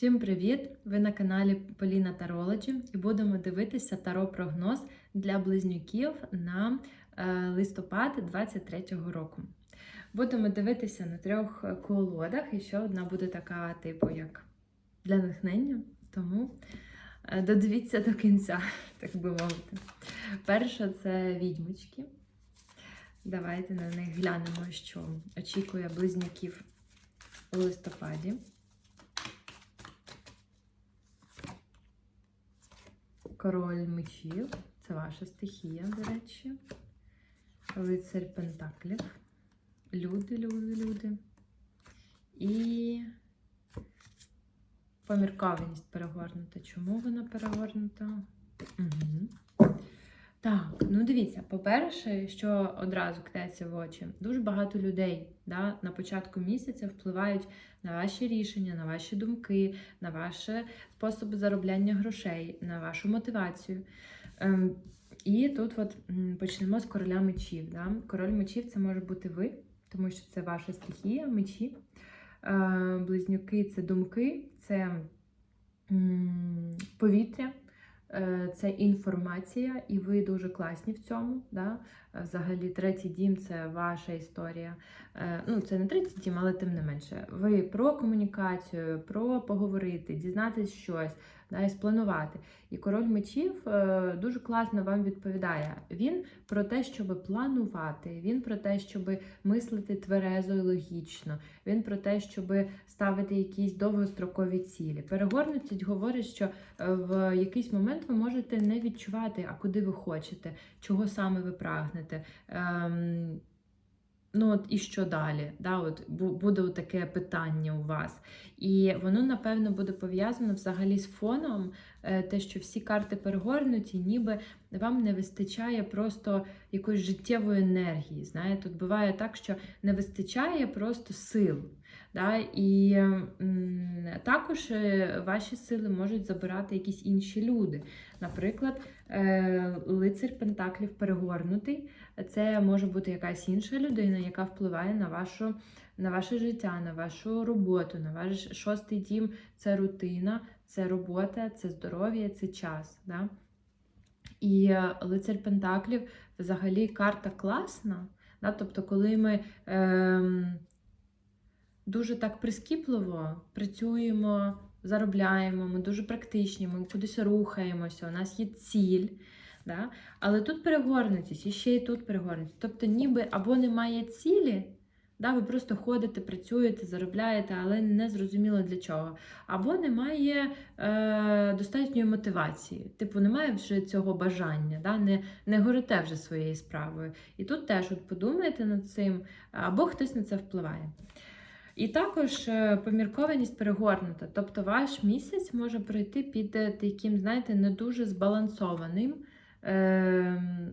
Всім привіт! Ви на каналі Поліна Тарологі і будемо дивитися таро-прогноз для близнюків на е, листопад 23-го року. Будемо дивитися на трьох колодах, і ще одна буде така, типу, як для натхнення. Тому е, додивіться до кінця, так би мовити. Перша це відьмочки. Давайте на них глянемо, що очікує близнюків у листопаді. Король мечів, це ваша стихія, до речі. Лицарь Пентаклів. Люди, люди, люди. І поміркованість перегорнута. Чому вона перегорнута? Угу. Так, ну дивіться, по-перше, що одразу кидається в очі, дуже багато людей да, на початку місяця впливають на ваші рішення, на ваші думки, на ваші способи заробляння грошей, на вашу мотивацію. Ем, і тут от почнемо з короля мечів. Да? Король мечів це може бути ви, тому що це ваша стихія, мечі. Е, близнюки це думки, це м, повітря. Е, Це інформація, і ви дуже класні в цьому. Да? Е, Взагалі, третій дім це ваша історія. Е, Ну, це не третій дім, але тим не менше. Ви про комунікацію, про поговорити, дізнатись щось, да, спланувати. І король мечів е, дуже класно вам відповідає. Він про те, щоб планувати, він про те, щоб мислити тверезо і логічно, він про те, щоб ставити якісь довгострокові цілі. Перегорнутість говорить, що е, в якийсь момент ви можете не відчувати, а куди ви хочете, чого саме ви прагнете. Ну, от і що далі? Да, от бу- буде таке питання у вас. І воно, напевно, буде пов'язано взагалі з фоном, е, те, що всі карти перегорнуті, ніби вам не вистачає просто якоїсь життєвої енергії. Знаєте, тут буває так, що не вистачає просто сил. Да? І також е, ваші сили можуть забирати якісь інші люди. Наприклад, е, лицар Пентаклів перегорнутий. Це може бути якась інша людина, яка впливає на вашу, на ваше життя, на вашу роботу, на ваш шостий дім це рутина, це робота, це здоров'я, це час. Да? І е, лицар Пентаклів взагалі карта класна. Да? Тобто, коли ми ем, дуже так прискіпливо працюємо, заробляємо, ми дуже практичні, ми кудись рухаємося, у нас є ціль. Да? Але тут перегорнутість, і ще й тут перегорнутість. Тобто, ніби або немає цілі, да? ви просто ходите, працюєте, заробляєте, але не зрозуміло для чого. Або немає е, достатньої мотивації, типу, немає вже цього бажання, да? не, не горите вже своєю справою. І тут теж от подумайте над цим, або хтось на це впливає. І також е, поміркованість перегорнута. Тобто ваш місяць може пройти під е, таким, знаєте, не дуже збалансованим ем,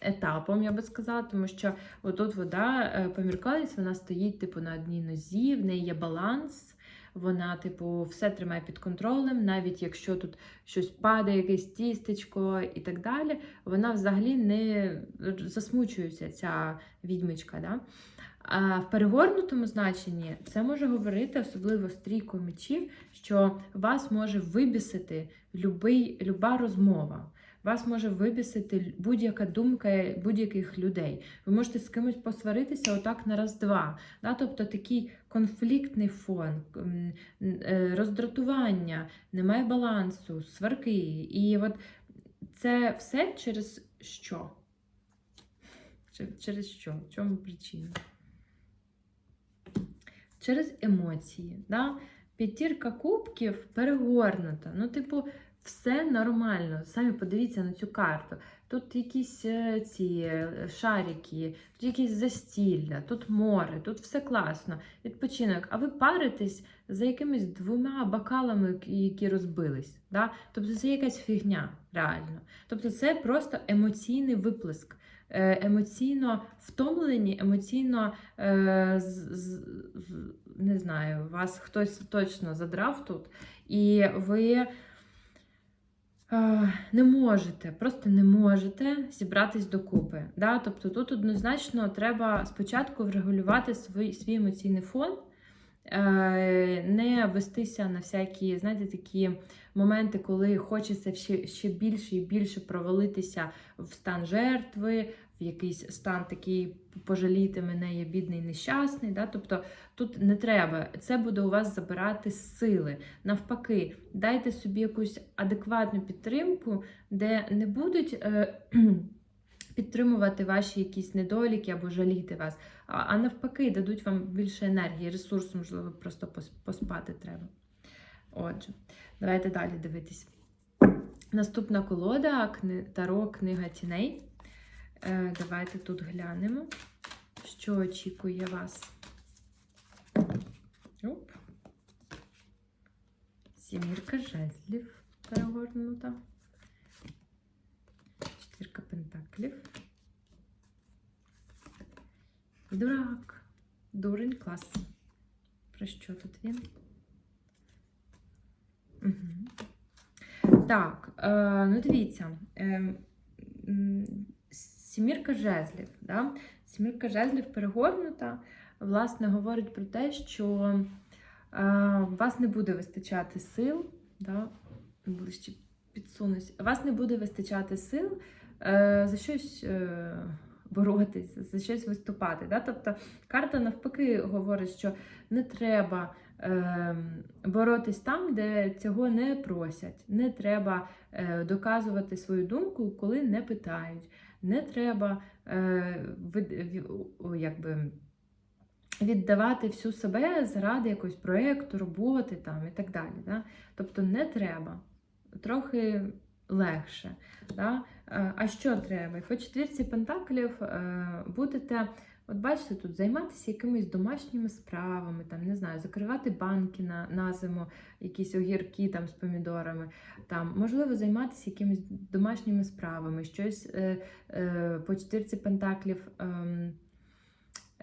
етапом, я би сказала, тому що отут вода, е, поміркованість, вона стоїть типу на одній нозі, в неї є баланс. Вона, типу, все тримає під контролем, навіть якщо тут щось падає, якесь тістечко і так далі, вона взагалі не засмучується, ця відьмичка. Да? А в перегорнутому значенні це може говорити, особливо з мечів, що вас може вибісити любий, люба розмова. Вас може вибісити будь-яка думка будь-яких людей. Ви можете з кимось посваритися отак на раз-два. Да? Тобто такий конфліктний фон, е, роздратування, немає балансу, сварки. І от це все через що? Через що? В чому причина? Через емоції. Да? П'ятірка кубків перегорнута. Ну, типу, все нормально. Самі подивіться на цю карту. Тут якісь е, ці е, шарики, тут якісь застілля, тут море, тут все класно, відпочинок. А ви паритесь за якимись двома бокалами, які розбились. Да? Тобто це якась фігня, реально. Тобто це просто емоційний виплеск. Е, Емоційно втомлені, емоційно е, з, з, не знаю, вас хтось точно задрав тут, і ви не можете, просто не можете зібратись докупи. Да? Тобто тут однозначно треба спочатку врегулювати свій, свій емоційний фон. е, не вестися на всякі, знаєте, такі моменти, коли хочеться ще, ще більше і більше провалитися в стан жертви, якийсь стан такий пожаліти мене, я бідний, нещасний. Да? Тобто тут не треба, це буде у вас забирати сили. Навпаки, дайте собі якусь адекватну підтримку, де не будуть. Е, Підтримувати ваші якісь недоліки або жаліти вас, а, навпаки, дадуть вам більше енергії, ресурсу, можливо, просто поспати треба. Отже, давайте далі дивитись. Наступна колода. Таро Книга тіней. Е, давайте тут глянемо, що очікує вас. Оп. Сімірка жезлів перегорнута. Четвірка пентаклів. Дурак. Дурень клас. Про що тут він? Угу. Так, е, ну дивіться. Е, сімірка жезлів. Да? Сімірка жезлів перегорнута, власне, говорить про те, що е, вас не буде вистачати сил. Да? Ближче підсунусь. Вас не буде вистачати сил е, за щось е, боротися, за щось виступати. Да? Тобто карта навпаки говорить, що не треба е, боротись там, де цього не просять. Не треба е, доказувати свою думку, коли не питають. Не треба е, якби, віддавати всю себе заради якогось проєкту, роботи там, і так далі. Да? Тобто не треба. Трохи легше. Да? Е, А що треба? По четвірці пентаклів е, будете, от бачите, тут займатися якимись домашніми справами, там, не знаю, закривати банки на, на зиму, якісь огірки там з помідорами. Там, можливо, займатися якимись домашніми справами, щось е, е, по четвірці пентаклів. ем,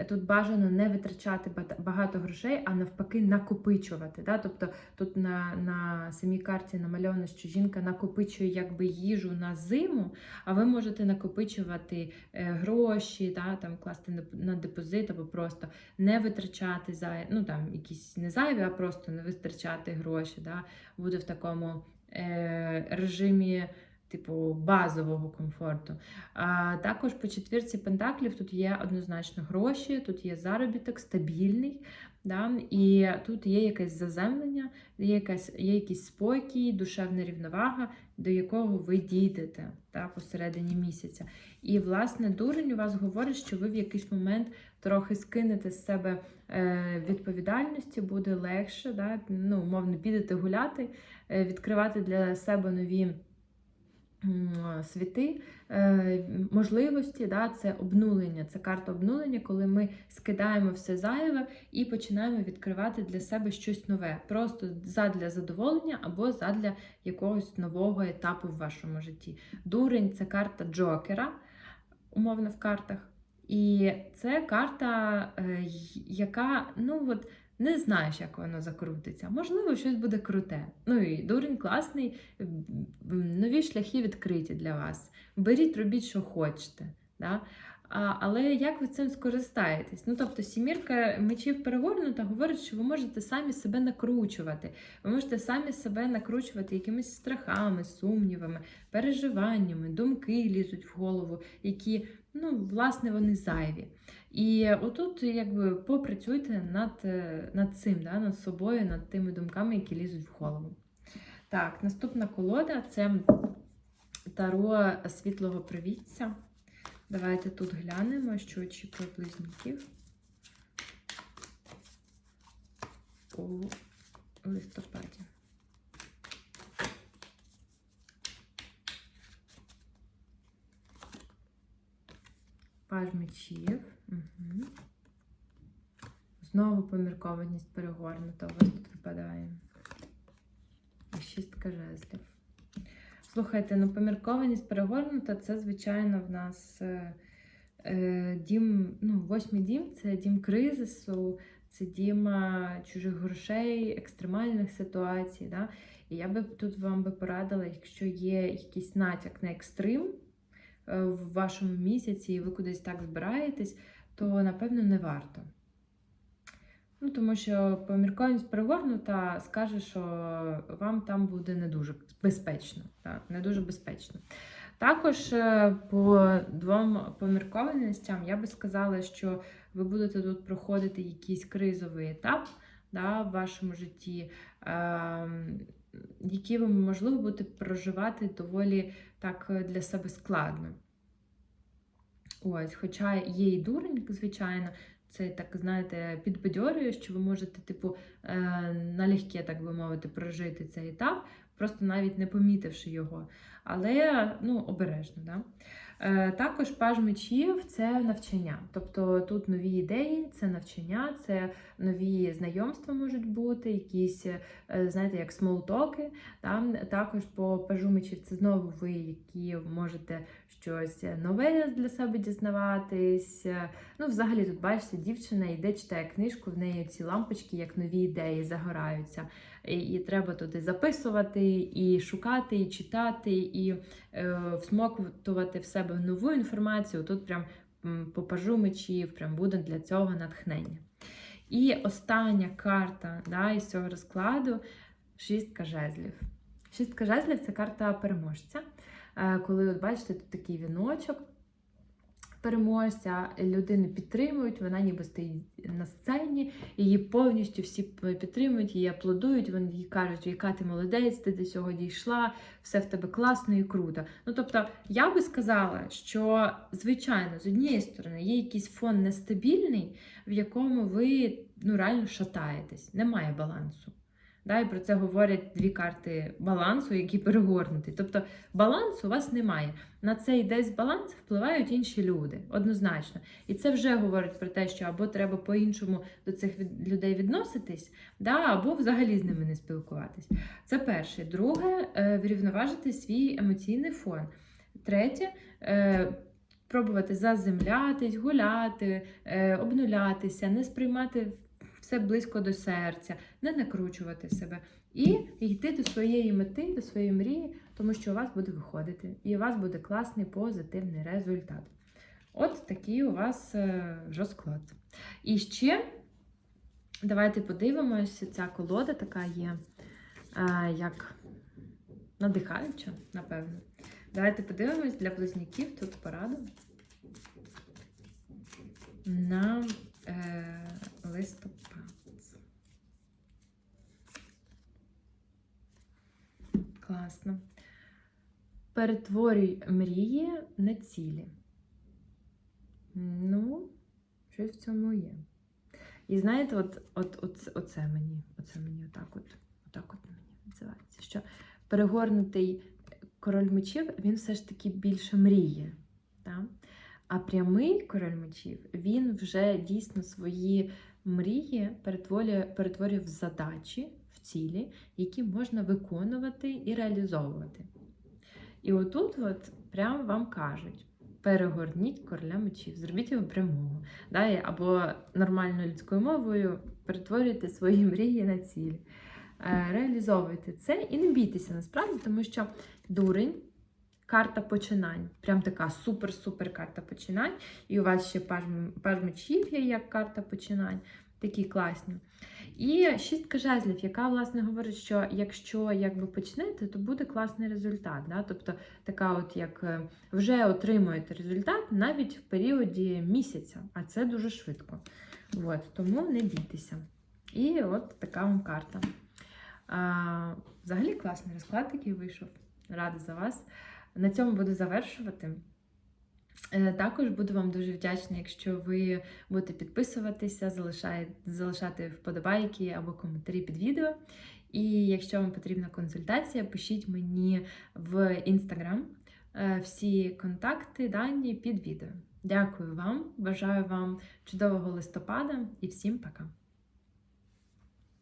Тут бажано не витрачати багато грошей, а навпаки накопичувати. Да? Тобто тут на, на самій карті намальовано, що жінка накопичує якби їжу на зиму, а ви можете накопичувати е, гроші, да? там, класти на, депозит або просто не витрачати за ну, там, якісь не зайві, а просто не витрачати гроші. Да? Буде в такому е, режимі. Типу базового комфорту. А також по четвірці пентаклів тут є однозначно гроші, тут є заробіток стабільний, да? і тут є якесь заземлення, є, якась, є якийсь спокій, душевна рівновага, до якого ви дійдете да? посередині місяця. І, власне, дурень у вас говорить, що ви в якийсь момент трохи скинете з себе е, відповідальності, буде легше, да? ну, умовно, підете гуляти, е, відкривати для себе нові світи, е, можливості, да, це обнулення, це карта обнулення, коли ми скидаємо все зайве і починаємо відкривати для себе щось нове, просто задля задоволення або задля якогось нового етапу в вашому житті. Дурень це карта Джокера, умовно в картах. І це карта, е, яка, ну от, не знаєш, як воно закрутиться. Можливо, щось буде круте. Ну і дурень класний, м, нові шляхи відкриті для вас. Беріть, робіть, що хочете. Да? А, але як ви цим скористаєтесь? Ну, тобто, сімірка мечів перегорнута говорить, що ви можете самі себе накручувати. Ви можете самі себе накручувати якимись страхами, сумнівами, переживаннями, думки лізуть в голову, які, ну, власне, вони зайві. І отут, якби, попрацюйте над, е, над цим, да, над собою, над тими думками, які лізуть в голову. Так, наступна колода це таро світлого привітця. Давайте тут глянемо, що очікує близнюків у листопаді. Паж мечів. Угу. Знову поміркованість перегорнута у вас тут випадає. Шістка жезлів. Слухайте, ну поміркованість перегорнута це, звичайно, в нас е, е, дім, ну, восьмий дім це дім кризису, це дім чужих грошей, екстремальних ситуацій. Да? І я би тут вам би порадила, якщо є якийсь натяк на екстрим в вашому місяці, і ви кудись так збираєтесь, то напевно не варто. Ну, тому що поміркованість перегорнута скаже, що вам там буде не дуже безпечно. Так, не дуже безпечно. Також е, по двом поміркованостям я би сказала, що ви будете тут проходити якийсь кризовий етап да, в вашому житті, е, який ви, можливо, будете проживати доволі так е, для себе складно. Ось, Хоча є і дурень, звичайно, це так, знаєте, підбадьорює, що ви можете, типу, е, налегке, так би мовити, прожити цей етап, просто навіть не помітивши його. Але ну, обережно. Да? Е, Також паж мечів це навчання. Тобто тут нові ідеї, це навчання, це нові знайомства можуть бути, якісь, е, знаєте, як смолтоки. Там також по пажу мечів це знову ви, які можете щось нове для себе дізнаватись. Ну, взагалі, тут бачите, дівчина йде, читає книжку, в неї ці лампочки, як нові ідеї, загораються. І, і треба туди записувати, і шукати, і читати, і е, всмоктувати в себе нову інформацію. Тут прям попажу мечів, прям буде для цього натхнення. І остання карта да, із цього розкладу шістка жезлів. Шістка жезлів це карта переможця. Е, коли, от бачите, тут такий віночок переможця, людини підтримують, вона ніби стоїть на сцені, її повністю всі підтримують, її аплодують, вони їй кажуть, яка ти молодець, ти до цього дійшла, все в тебе класно і круто. Ну тобто, я би сказала, що, звичайно, з однієї сторони є якийсь фон нестабільний, в якому ви ну, реально шатаєтесь, немає балансу. Да, І про це говорять дві карти балансу, які перегорнуті. Тобто балансу у вас немає. На цей десь баланс впливають інші люди, однозначно. І це вже говорить про те, що або треба по-іншому до цих людей відноситись, да, або взагалі з ними не спілкуватись. Це перше. Друге, е, врівноважити свій емоційний фон. Третє. Е, пробувати заземлятись, гуляти, е, обнулятися, не сприймати все близько до серця, не накручувати себе. І йти до своєї мети, до своєї мрії, тому що у вас буде виходити, і у вас буде класний позитивний результат. От такий у вас е, розклад. І ще давайте подивимося, ця колода така є, е, як надихаюча, напевно. Давайте подивимось для близнюків тут пораду на е, листопад. Класно. Перетворюй мрії на цілі. Ну, щось в цьому є. І знаєте, от, от, от, оце мені, оце мені отак от, отак от мені називається. Що перегорнутий король мечів, він все ж таки більше мріє. Так? А прямий король мечів, він вже дійсно свої мрії перетворює, перетворює в задачі, цілі, які можна виконувати і реалізовувати. І отут от прямо вам кажуть: перегорніть короля мечів, зробіть його прямого. Да? Або нормальною людською мовою перетворюйте свої мрії на цілі. Е, реалізовуйте це і не бійтеся насправді, тому що дурень карта починань. Прям така супер-супер карта починань. І у вас ще паж мечів є як карта починань. Такі класні. І шістка жезлів, яка, власне, говорить, що якщо якби почнете, то буде класний результат. Да? Тобто, така, от як е, вже отримуєте результат навіть в періоді місяця, а це дуже швидко. От, Тому не бійтеся. І от така вам карта. А, Взагалі класний розклад такий вийшов. Рада за вас. На цьому буду завершувати. Е, також буду вам дуже вдячна, якщо ви будете підписуватися, залишати вподобайки або коментарі під відео. І якщо вам потрібна консультація, пишіть мені в інстаграм всі контакти, дані під відео. Дякую вам, бажаю вам чудового листопада і всім пока!